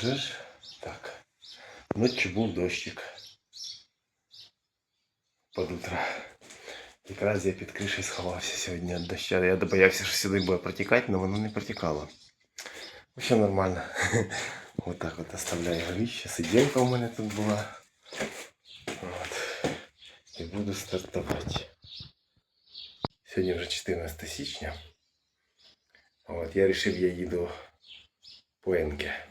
же ж. Так. Ночі був дощик. Под утро. Якраз я під кришею сховався сьогодні від дощу. Я боявся, що сюди буде протікати, але воно не протікало. Все нормально. Вот так вот оставляю горище. Сиденька у мене тут була. От. І буду стартувати. Сьогодні вже 14 січня. От, я вирішив, я їду по Енке.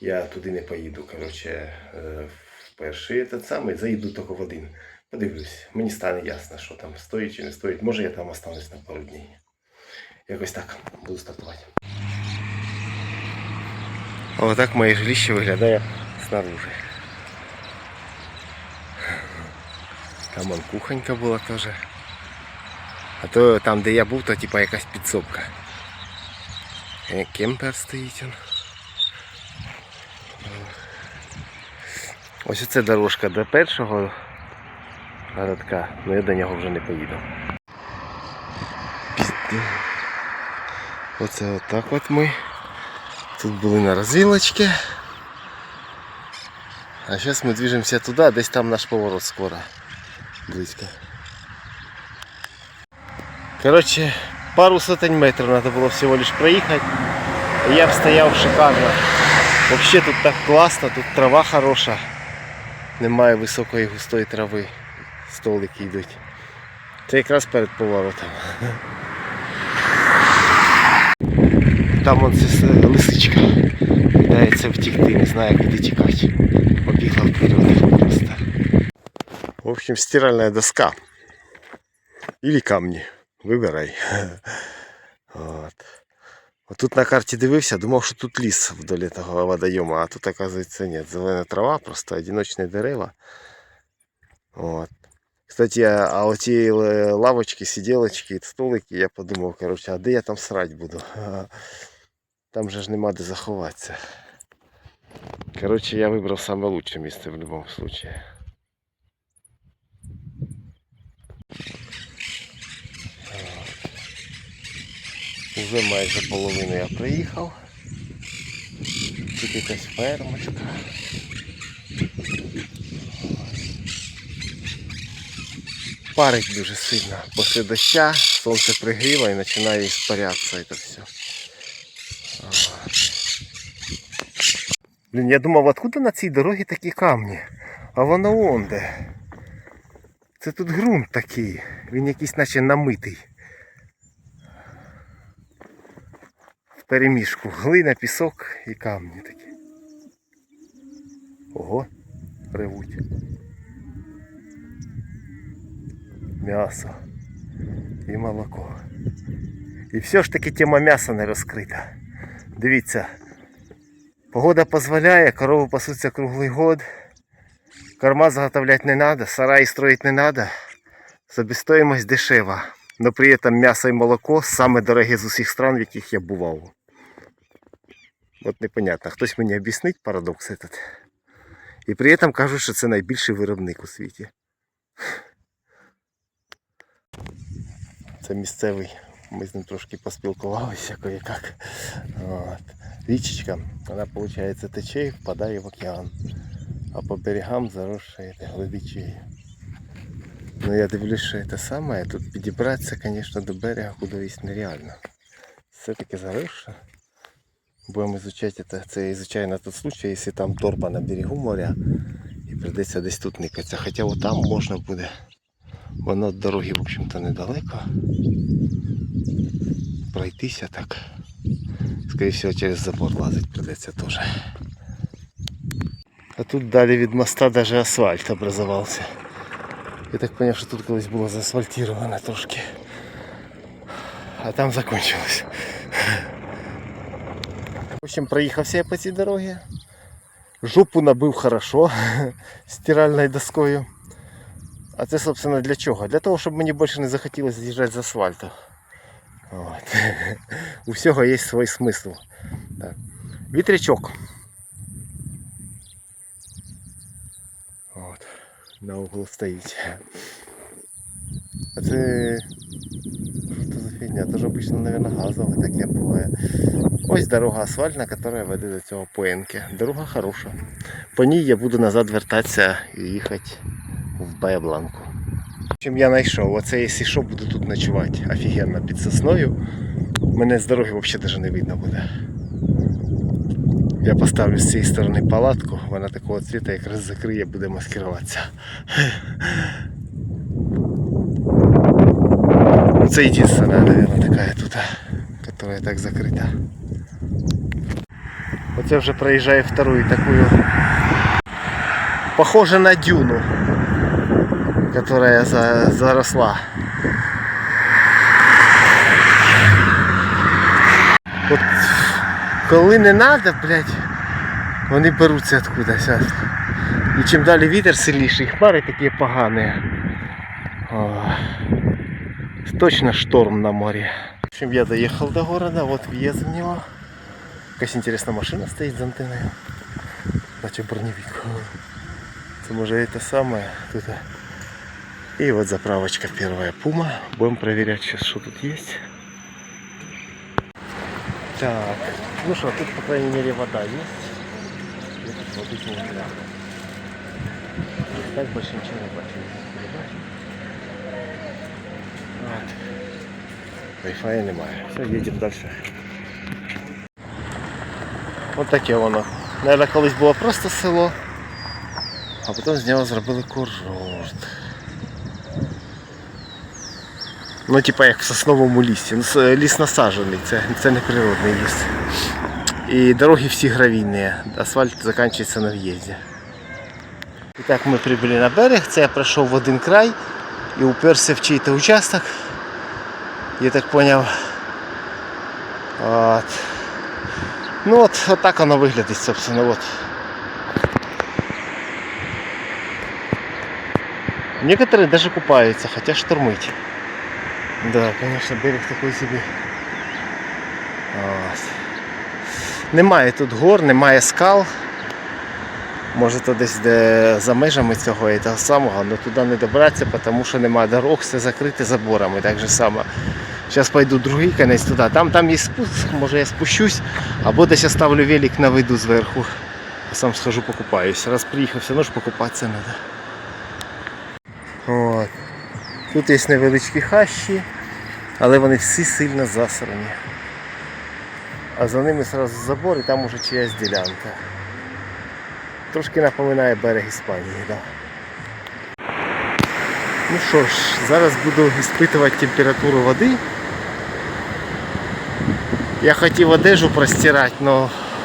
Я туди не поїду, коротше, е, в перший этот самий, заїду тільки в один. Подивлюсь, мені стане ясно, що там стоїть чи не стоїть. Може я там останусь на пару днів. Якось так буду стартувати. Ось так моє жилище виглядає снаружи. Там вон кухонька була теж. А то там, де я був, то типа якась підсобка. Е, Кемпер стоїть он. Ось оце дорожка до першого городка, але я до нього вже не поїду. Оце отак от ми. Тут були на розвилочці. А зараз ми движемося туди, десь там наш поворот скоро. Близько. Коротше, пару сотень метрів треба було всього лиш проїхати. Я б стояв шикарно. Взагалі тут так класно, тут трава хороша. Немає високої густої трави. Столики йдуть. Це якраз перед поворотом. Там вон це лисичка. Питається втікти, не знає куди тікати. Побігла вперед просто. В общем, стиральная доска. Или камні. Вибирай. От. От тут на карті дивився, думав, що тут ліс вдолі того водойому, а тут, оказується, ні. Зелена трава, просто одиночні дерева. От. Кстати, а оті лавочки, сиделочки, столики, я подумав, короче, а де я там срать буду? Там же ж нема де заховатися. Короче, я вибрав саме лучше місце в будь-якому випадку. Уже майже половину я приїхав. Тут якась фермочка. Парить дуже сильно. Після доща сонце пригріло і починає іспарятися це все. Блін, я думав, откуда на цій дорогі такі камні? А воно вон де. Це тут ґрунт такий. Він якийсь наче намитий. Перемішку. Глина, пісок і камні такі. Ого, ревуть. М'ясо і молоко. І все ж таки тема м'яса не розкрита. Дивіться. Погода дозволяє, корови пасуться круглий год. Корма заготовлять не надо, сараї строить не надо. Собестоимость дешева. Но при этом мясо и молоко саме дорогі з усіх стран, в яких я бував. От непонятно. Хтось мені об'яснить парадокс этот. І при этом кажуть, що це найбільший виробник у світі. Це місцевий. Ми з ним трошки поспілкувалися кое-як. От. Річечка, вона, виходить, тече і впадає в океан. А по берегам заросшая глибичей. Ну я дивлюсь, що це саме, тут підібратися, звісно, до берега кудись нереально. Все-таки заросше. Будемо изучати це. Це изучаю на тот случай, якщо там торба на берегу моря і прийдеться десь тут никатися. Хоча от там можна буде. Воно від дороги, в общем-то, недалеко. Пройтися так. Скоріше всього через забор лазить придеться теж. А тут далі від моста даже асфальт образовался. Я так понял, що тут колись було заасфальтировано трошки. А там закончилось. В общем, проїхався я по цій дорогі. Жопу набив хорошо стиральною доскою. А це, собственно, для чого? Для того, щоб мені більше не захотілося з'їжджати з асфальту. От. У всього є свій смисл. Так. Вітрячок. От. На углу стоїть. А це. Що це за фігня, теж обично, мабуть, газова, таке буває. Ось дорога асфальтна, яка веде до цього поїнки. Дорога хороша. По ній я буду назад вертатися і їхати в Баєбланку. Чим я знайшов, оце якщо що, буду тут ночувати. Офігенно під сосною. Мене з дороги взагалі навіть не видно буде. Я поставлю з цієї сторони палатку, вона такого цвіта якраз закриє, буде маскироватися. Це единственная, наверное, такая тут, которая так закрыта. Оце вже проїжджає вторую такую, похоже на дюну, которая за, заросла. От коли не надо, блядь, вони беруться откудись. І чим далі вітер сильніший, хмари такі погані. О, точно шторм на море. В общем, я доехал до города, вот въезд в него. Какая интересная машина стоит с антенной. Значит, броневик. Это может это самое. Тут. И вот заправочка первая Пума. Будем проверять сейчас, что тут есть. Так, ну что, тут, по крайней мере, вода есть. Я тут. Так больше ничего. Не бачу. От. Wi-Fi немає. Все, їдемо далі. Ось таке воно. Наверное, колись було просто село, а потім з нього зробили курорт. Ну, типа як в сосновому лісі. Ну, Ліс насаджений, це, це не природний ліс. І дороги всі гравійні, асфальт закінчується на в'їзді. І так ми прибули на берег, це я пройшов в один край і уперся в чий-то участок. Я так поняв. От. Ну от, от так воно виглядить, собственно, от. Некоторые даже купаются, хотя штормить. Да, конечно, берег такой собі. От. Немає тут гор, немає скал. Може то десь де за межами цього і того самого, але туди не добратися, тому що немає дорог, все закрите заборами. Так же само. Зараз пойду другий кінець туди. Там, там є спуск, може я спущусь, або десь оставлю велик на виду зверху. Сам схожу покупаюсь. Раз приїхав, все одно ж покупатися треба. От. Тут є невеличкі хащі, але вони всі сильно засрані. А за ними одразу забор і там уже чиясь ділянка. Трошки напоминає берег Іспанії, Да. Ну що ж, зараз буду іспитувати температуру води. Я хотів одежу простирати, але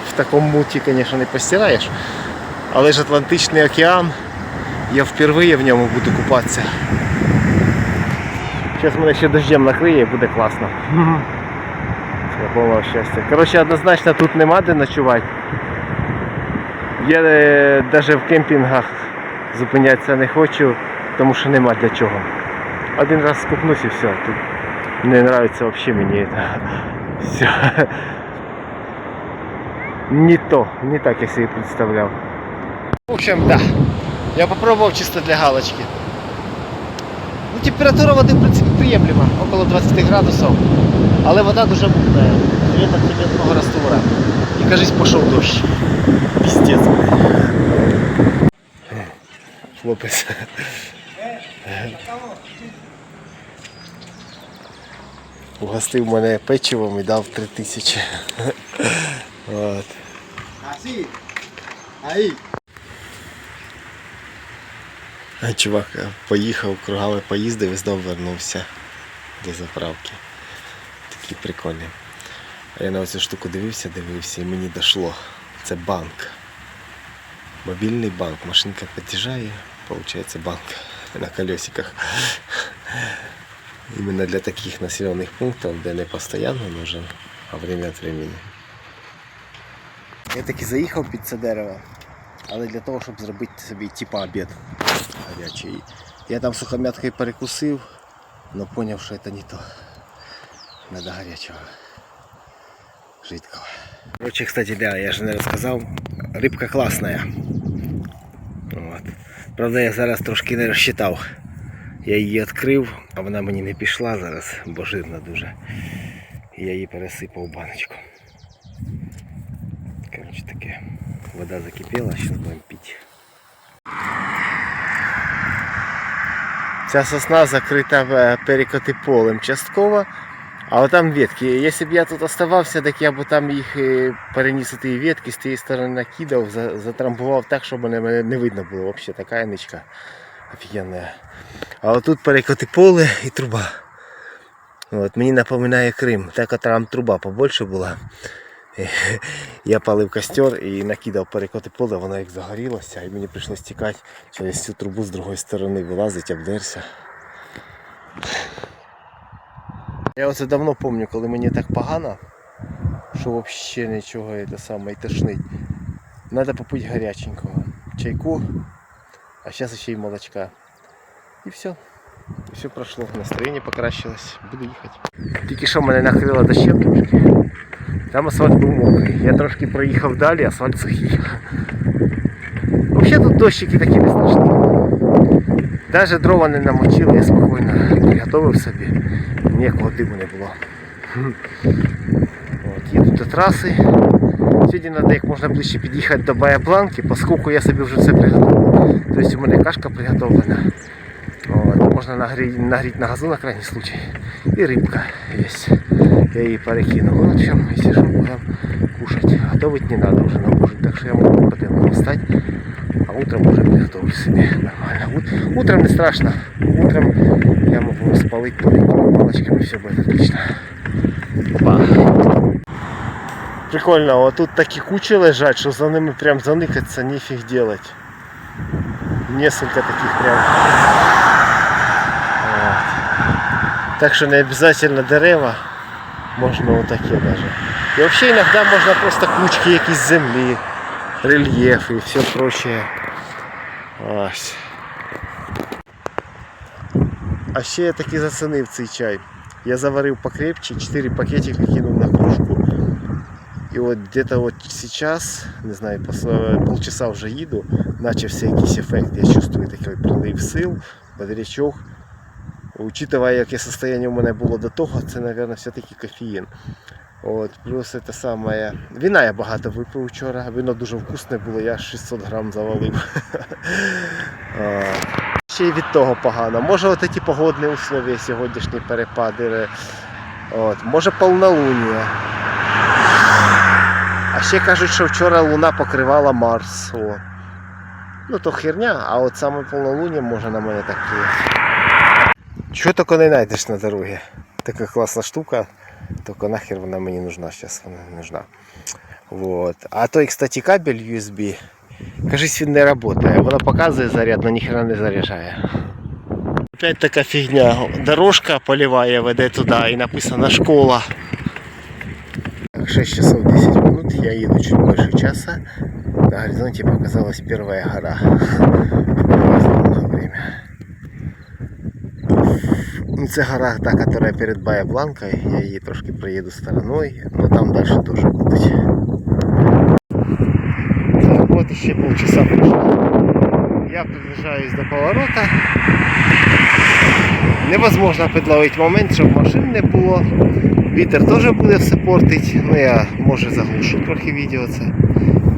в такому муті, звісно, не постираєш. Але ж Атлантичний океан, я впервые в ньому буду купатися. Зараз мене ще дождем накриє і буде класно. Для повного щастя. Коротше, однозначно тут нема де ночувати. Я навіть в кемпінгах зупинятися не хочу, тому що нема для чого. Один раз скупнусь і все. Тут не нравится вообще мені это. Все. Не то, не так я себе представляв. В общем, да. Я попробовал чисто для галочки. Ну, температура води, в принципі, приємлема, около 20 градусів. Але вода дуже мутна. Світа цементного раствора. І кажись, пішов дощ. Блядь. Хлопець. Угостив мене печивом і дав 3 тисячі. От. Чувак е, поїхав, кругами поїздив і знов вернувся до заправки. Такий прикольний. А я на цю штуку дивився, дивився і мені дошло. Це банк. Мобільний банк. Машинка під'їжджає, виходить банк на колесиках. Именно для таких населених пунктів, де не постійно нужен, а время від времени. Я таки заїхав під це дерево, але для того, щоб зробити собі типа обід гарячий. Я там сухомяткою перекусив, но понял, що це не то. Надо гарячого. Жидкого. Короче, кстати, да, я же не рассказал. Рыбка классная. Вот. Правда, я зараз трошки не рассчитал. Я її відкрив, а вона мені не пішла зараз, бо жирна дуже. Я її пересипав баночку. Коротше таке. Вода закипіла, зараз будемо пити. Ця сосна закрита е, перекотиполем частково, а от там ветки. Якщо б я тут оставався, так я б там їх е, переніс ті ветки, з тієї сторони накидав, затрамбував так, щоб мене не видно було. Взагалі така ничка офігенна. А отут перекотиполе і труба. От, мені напоминає Крим. Так от там труба побольше була. Я палив костер і накидав перекоти поле, воно як загорілося, і мені прийшлось тікати через цю трубу з другої сторони, вилазить, обдерся. Я оце давно пам'ятаю, коли мені так погано, що взагалі нічого це саме і тошнить. Треба попити гаряченького. Чайку, а зараз ще й молочка. І все. І все пройшло, настроєння покращилось, буду їхати. Тільки що мене накрило дощем трошки. Там асфальт був мокрий. Я трошки проїхав далі, асфальт сухий. Взагалі тут дощики такі не страшні. Навіть дрова не намочили, я спокійно приготував собі. Ніякого диму не було. От, їду до траси. Сьогодні треба як можна ближче під'їхати до Баябланки, оскільки я собі вже все приготував. Тобто у мене кашка приготовлена. От, можна нагріти, на газу на крайній случай. І рибка є. Я її перекинув. В общем, если что, будем кушать. Готовить не надо уже на ужин, так что я могу потом встать, а утром уже приготовлю себе нормально. Ут- Утром не страшно. Утром я могу спалить тоненькими палочками, все будет отлично. Опа. Прикольно, а тут такі кучі лежать, що за ними прям заникаться нефиг делать. Несколько таких прям. Вот. Так що не обязательно дерева. Можна отаке даже. І взагалі іноді можна просто кучки якісь землі, рельєф і все прочее. Ось. А ще я таки зацінив цей чай. Я заварив покрепче, 4 пакетика кинув на кружку. І от где-то от сейчас, не знаю, пос- полчаса вже їду, начався якийсь ефект. Я чувствую такий прилив сил, бодрячок. Учитывая, яке состояние у мене було до того, це, мабуть, все-таки кофеїн. От, плюс це саме. Віна я багато випив вчора, вино дуже вкусне було, я 600 грам завалив. Ще й від того погано. Може от ці погодні условия, сьогоднішні перепади. е, От. Може полнолуние. А ще кажуть, що вчора луна покривала Марс. О. Ну то херня, а от саме полнолуние може на мене так впливати. Чого тільки не знайдеш на дорогі. Така класна штука, тільки нахер вона мені нужна, зараз вона не нужна. Вот. А той, кстати, кабель USB, кажись, він не працює. Воно показує заряд, але ніхера не заряджає. Опять така фігня. Дорожка поліває веде туди і написано школа. Так, 6 часов 10 минут, я їду чуть больше часа. На горизонте показалась первая гора. За время. Це гора та, яка перед Бая Бланкою. Я її трошки проїду стороною, але там далі теж будуть. Так, от ще полчаса пройшло. Я приближаюсь до поворота. Невозможно підловити момент, щоб машин не було. Вітер теж буде все портить. Ну я може заглушу трохи відео це.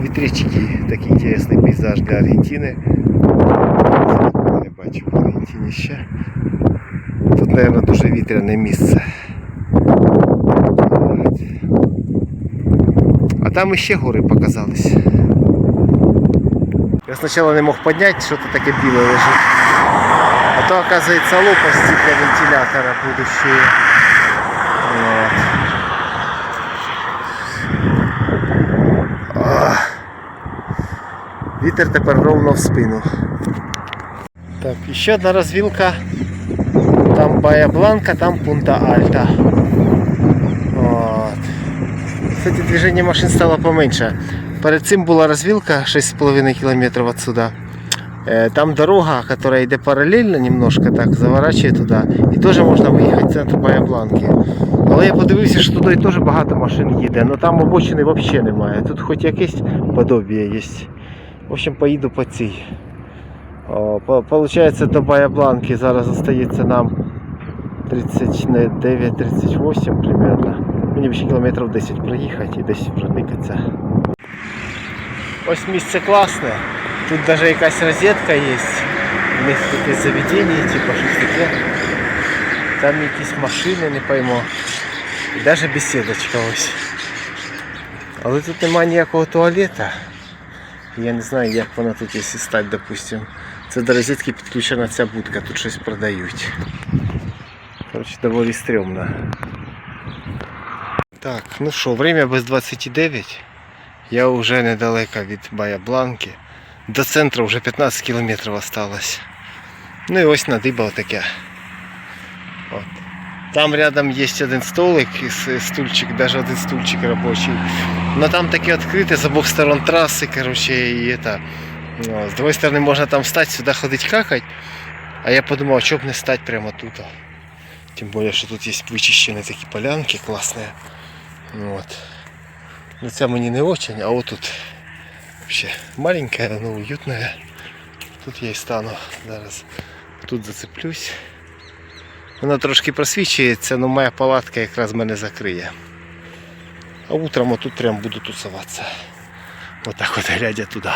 Вітрячки, такий інтересний пейзаж для Аргентини. Не бачу в Аргентині ще. Мабуть, дуже вітряне місце. А там іще гори показались. Я спочатку не мог підняти, що то таке біле лежить. А то, оказывается, лопасти для вентилятора будущие. Вот. Вітер тепер ровно в спину. Так, ще одна розвілка. Бая Бланка, там Пунта Альта. От. Кстати, движение машин стало поменше. Перед цим була розвілка 6,5 км отсюда. Е, Там дорога, которая йде паралельно немножко, так, заворачує туди. І теж можна виїхати в центр Баябланки. Але я подивився, що туди теж багато машин їде, але там обочини взагалі немає. Тут хоч якесь подобіє є. В общем, поїду по цій. Получається до Баябланки зараз остається нам 39-38 примерно. Мені ще кілометрів 10 проїхати і десь вже никаться. Ось місце класне. Тут навіть якась розетка є. У них якесь заведення, типу щось таке. Там якісь машини, не пойму. І навіть беседочка ось. Але тут немає ніякого туалета. Я не знаю, як вона тут якщо стати, допустим. Це до розетки підключена ця будка, тут щось продають. Короче, доволі стрьомно. Так, ну що, время без 29. Я вже недалеко від Баябланки. До центру вже 15 кілометрів осталось. Ну і ось надиба отаке. От. Там рядом є один столик і с- стульчик, навіть один стульчик робочий. Но там таке відкрите з обох сторон траси, короче, і это. Ну, з другої сторони можна там встати, сюди ходить какать. А я подумав, а чого б не стати прямо тут. Тим більше, що тут є вичищені такі полянки класні. Ну, От. Ну це мені не очень, а от тут вообще маленькая, но уютная. Тут я і стану зараз. Тут зацеплюсь. Вона трошки просвічується, але моя палатка якраз мене закриє. А утром отут прям буду тусуватися. Отак от глядя туди.